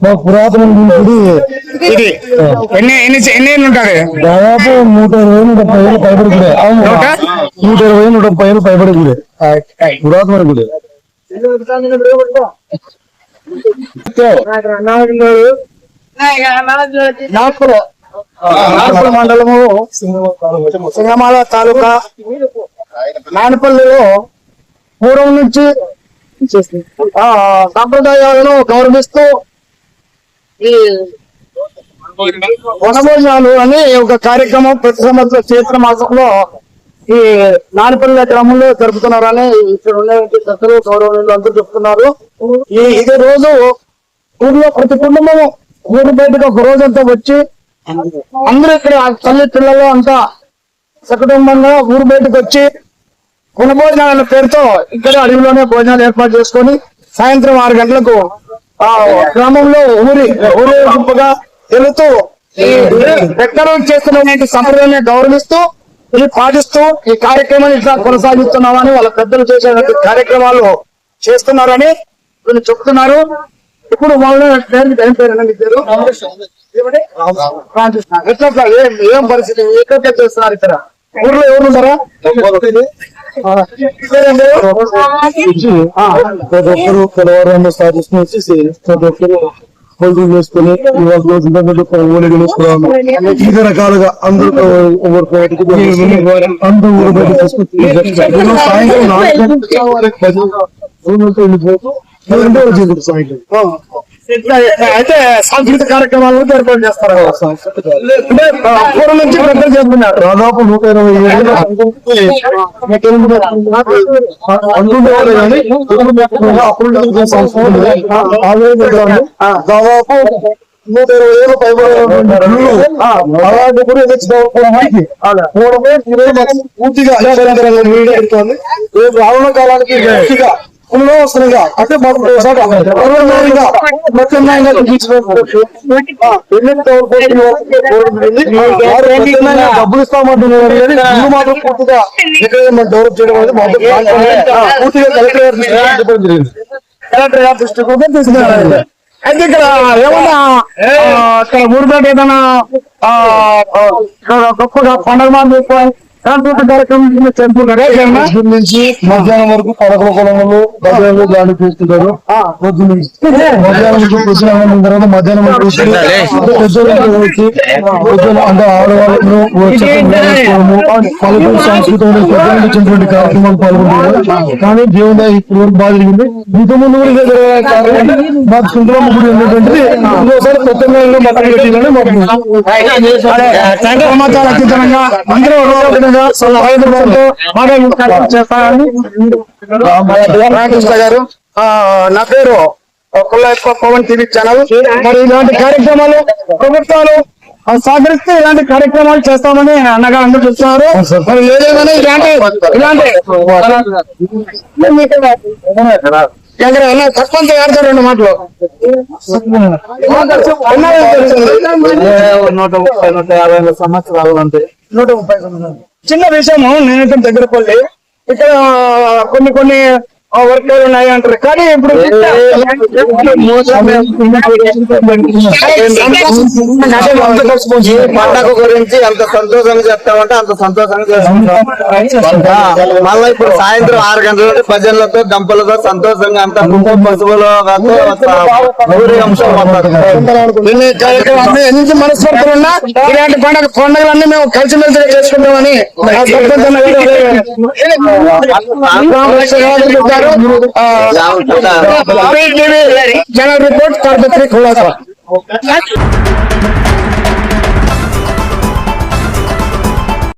మా పురాతన గుడి ఇది ఎన్ని ఎన్ని ఎన్ని ఏళ్ళు ఉంటుంది దాదాపు నూట ఇరవై నూట ముప్పై ఏళ్ళు పైబడి గుడి అవును నూట? నూట ఇరవై నూట ముప్పై ఏళ్ళు పైబడి గుడి పురాతన గుడి నాగపుర నాగపుర మండలము సింగమాల తాలూకా నాయనపల్లిలో పూర్వం నుంచి ఆ సంప్రదాయాలను గౌరవిస్తూ ఈ వనభోజనాలు అని ఒక కార్యక్రమం ప్రతి సంవత్సరం చైత్ర మాసంలో ఈ నానపల్లి గ్రామంలో జరుపుతున్నారని ఇక్కడ ఉన్నటువంటి పెద్దలు గౌరవనీయులు అందరూ చెప్తున్నారు. ఈ ఇదే రోజు ఊర్లో ప్రతి కుటుంబము ఊరి బయటకు ఒక రోజంతా వచ్చి అందరూ. ఇక్కడ తల్లి పిల్లలు అంతా సకుటుంబంగా ఊరు బయటకు వచ్చి కులభోజనాల పేరుతో ఇక్కడ అడవిలోనే భోజనాలు ఏర్పాటు చేసుకొని సాయంత్రం ఆరు గంటలకు ఆ గ్రామంలో ఊరి ఊరేగింపుగా వెళుతూ ఈ ఎక్కడ చేస్తున్నటువంటి సంప్రదాయాన్ని గౌరవిస్తూ ఇది పాటిస్తూ ఈ కార్యక్రమాన్ని ఇట్లా కొనసాగిస్తున్నామని వాళ్ళ పెద్దలు చేసేటువంటి కార్యక్రమాలు చేస్తున్నారని వీళ్ళు చెప్తున్నారు. ఇప్పుడు వాళ్ళ పేరు ఏం పేరు? మీ పేరు ఏమండి? రామకృష్ణ ఎట్లా? ఏం పరిస్థితి? ఎక్కడ చేస్తున్నారు ఇక్కడ? ఊర్లో ఎవరు ఉన్నారా? ప్రతి ఒక్కరు చేసుకుని వచ్చేసి ప్రతి ఒక్కరు హోల్డింగ్ చేసుకుని ఇవాళ రోజు ఇంతకుముందు ఓలిగా వేసుకున్నాము వివిధ రకాలుగా అందరూ ఒకరు బయటకు అందరూ ఊరు బయట తీసుకుని సాయంత్రం నాలుగు గంటలకు వెళ్ళిపోతూ లేదంటే వచ్చేది సాయంత్రం. అయితే సాంస్కృతిక కార్యక్రమాలు కూడా ఏర్పాటు చేస్తారు పూర్వం నుంచి పెద్దలు చేస్తున్నారు. దాదాపు నూట ఇరవై ఏళ్ళు దాదాపు నూట ఇరవై ఏళ్ళు పైబడి అలాంటి కూడా తెచ్చుకోవడానికి పూర్వమే మంది పూర్తిగా రేపు రానున్న కాలానికి పూర్తిగా వస్తున్నాయిగా అంటే ఒకసారి పూర్వమానంగా ప్రత్యామ్నాయంగా డబ్బులు ఇస్తామంటున్నారు ఇల్లు మాత్రం పూర్తిగా డెవలప్ చేయడం అనేది పూర్తిగా కలెక్టర్ గారి జరిగింది కలెక్టర్ గారి దృష్టికి కూడా తీసుకున్నారు అయితే ఇక్కడ ఏమన్నా ఇక్కడ ఊరిపేట ఏదైనా గొప్పగా పండుగ మాత్రం సాంస్కృతిక కార్యక్రమం చేస్తున్నారు నుంచి మధ్యాహ్నం వరకు పడకల పొలంలో భజనలు పొద్దున్న నుంచి. మధ్యాహ్నం అయిన తర్వాత మధ్యాహ్నం వచ్చి పెద్దలు వచ్చి అంటే ఆడవాళ్ళను చక్కగా పలువురు సాంస్కృతిక ఇచ్చినటువంటి కార్యక్రమాలు పాల్గొంటున్నారు కానీ దేవుని ఇప్పుడు వరకు బాగా జరిగింది. ఇంత ముందు కూడా ఇదే కారణం మాకు సుందరమ్మ గుడి ఉన్నటువంటిది ఇంకోసారి ప్రత్యేకంగా మతం పెట్టిందని మాకు సమాచారం అందరూ చేస్తారని గారు నా పేరు పవన్ టీవీ ఛానల్. మరి ఇలాంటి కార్యక్రమాలు ప్రభుత్వాలు ఆ, సహకరిస్తే ఇలాంటి కార్యక్రమాలు చేస్తామని అన్నగా అందరూ చెప్తున్నారు. మరి ఏదేమైనా ఇలాంటి ఇలాంటి తక్కువ ఆడతారు రెండు మాటలు. నూట ముప్పై నూట యాభై సంవత్సరాలు అంటే నూట ముప్పై సంవత్సరాలు. చిన్న విషయము నేనైతే వెళ్ళి ఇక్కడ కొన్ని కొన్ని వర్గాలు ఉన్నాయి అంటారు కానీ ఇప్పుడు పండగ గురించి ఎంత సంతోషంగా చెప్తామంటే అంత సంతోషంగా చేసుకుంటాం ఆ, మళ్ళా ఇప్పుడు సాయంత్రం ఆరు గంటల నుండి భజనలతో గంపలతో సంతోషంగా అంతా కుటుంబ పశువులు ఎన్ని మనస్ఫూర్తులు ఉన్నా ఇలాంటి పండుగ పండుగలన్నీ మేము కలిసిమెలిసి చేసుకుంటామని ఆ సర్పంచ్ అన్న గారు చెప్పారు.